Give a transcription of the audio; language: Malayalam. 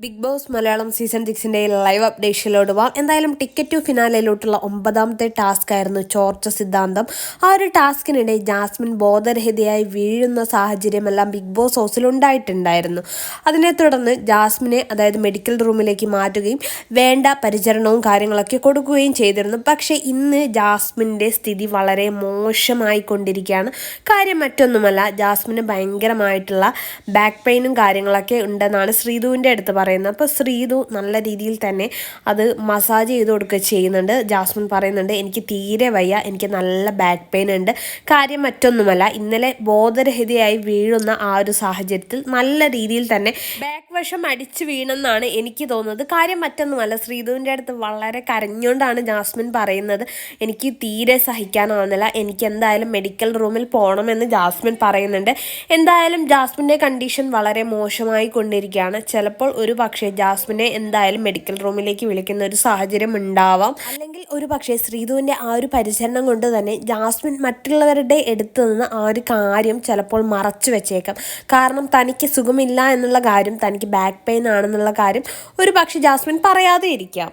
ബിഗ് ബോസ് മലയാളം സീസൺ സിക്സിന്റെ ലൈവ് അപ്ഡേഷനിലോട്ട് വാ. എന്തായാലും ടിക്കറ്റ് ടു ഫിനാലയിലോട്ടുള്ള ഒമ്പതാമത്തെ ടാസ്ക് ആയിരുന്നു ചോർച്ച സിദ്ധാന്തം. ആ ഒരു ടാസ്കിനിടെ ജാസ്മിൻ ബോധരഹിതയായി വീഴുന്ന സാഹചര്യമെല്ലാം ബിഗ് ബോസ് ഹൗസിൽ ഉണ്ടായിട്ടുണ്ടായിരുന്നു അതിനെ തുടർന്ന് ജാസ്മിനെ അതായത് മെഡിക്കൽ റൂമിലേക്ക് മാറ്റുകയും വേണ്ട പരിചരണവും കാര്യങ്ങളൊക്കെ കൊടുക്കുകയും ചെയ്തിരുന്നു. പക്ഷേ ഇന്ന് ജാസ്മിന്റെ സ്ഥിതി വളരെ മോശമായി കൊണ്ടിരിക്കുകയാണ് കാര്യം മറ്റൊന്നുമല്ല ജാസ്മിന് ഭയങ്കരമായിട്ടുള്ള ബാക്ക് പെയിനും കാര്യങ്ങളൊക്കെ ഉണ്ടെന്നാണ് ശ്രീധുവിന്റെ അടുത്ത് പറയുന്നത്. അപ്പോൾ ശ്രീതു നല്ല രീതിയിൽ തന്നെ അത് മസാജ് ചെയ്ത് കൊടുക്കുക ചെയ്യുന്നുണ്ട്. ജാസ്മിൻ പറയുന്നുണ്ട് എനിക്ക് തീരെ വയ്യ എനിക്ക് നല്ല ബാക്ക് പെയിൻ ഉണ്ട്. കാര്യം മറ്റൊന്നുമല്ല ഇന്നലെ ബോധരഹിതയായി വീഴുന്ന ആ ഒരു സാഹചര്യത്തിൽ നല്ല രീതിയിൽ തന്നെ ബാക്ക് വശം അടിച്ചു വീണെന്നാണ് എനിക്ക് തോന്നുന്നത്. കാര്യം മറ്റൊന്നുമല്ല ശ്രീധുവിന്റെ അടുത്ത് വളരെ കരഞ്ഞുകൊണ്ടാണ് ജാസ്മിൻ പറയുന്നത് എനിക്ക് തീരെ സഹിക്കാനാവുന്നില്ല. എനിക്ക് എന്തായാലും മെഡിക്കൽ റൂമിൽ പോകണമെന്ന് ജാസ്മിൻ പറയുന്നുണ്ട്. എന്തായാലും ജാസ്മിന്റെ കണ്ടീഷൻ വളരെ മോശമായി കൊണ്ടിരിക്കുകയാണ്. ചിലപ്പോൾ ഒരു പക്ഷേ ജാസ്മിനെ എന്തായാലും മെഡിക്കൽ റൂമിലേക്ക് വിളിക്കുന്ന ഒരു സാഹചര്യം ഉണ്ടാവാം. അല്ലെങ്കിൽ ഒരു പക്ഷേ ശ്രീധുവിന്റെ ആ ഒരു പരിചരണം കൊണ്ട് തന്നെ ജാസ്മിൻ മറ്റുള്ളവരുടെ അടുത്ത് നിന്ന് ആ ഒരു കാര്യം ചിലപ്പോൾ മറച്ചു വെച്ചേക്കാം. കാരണം തനിക്ക് സുഖമില്ല എന്നുള്ള കാര്യം തനിക്ക് ബാക്ക് പെയിൻ ആണെന്നുള്ള കാര്യം ഒരു പക്ഷേ ജാസ്മിൻ പറയാതെ ഇരിക്കാം.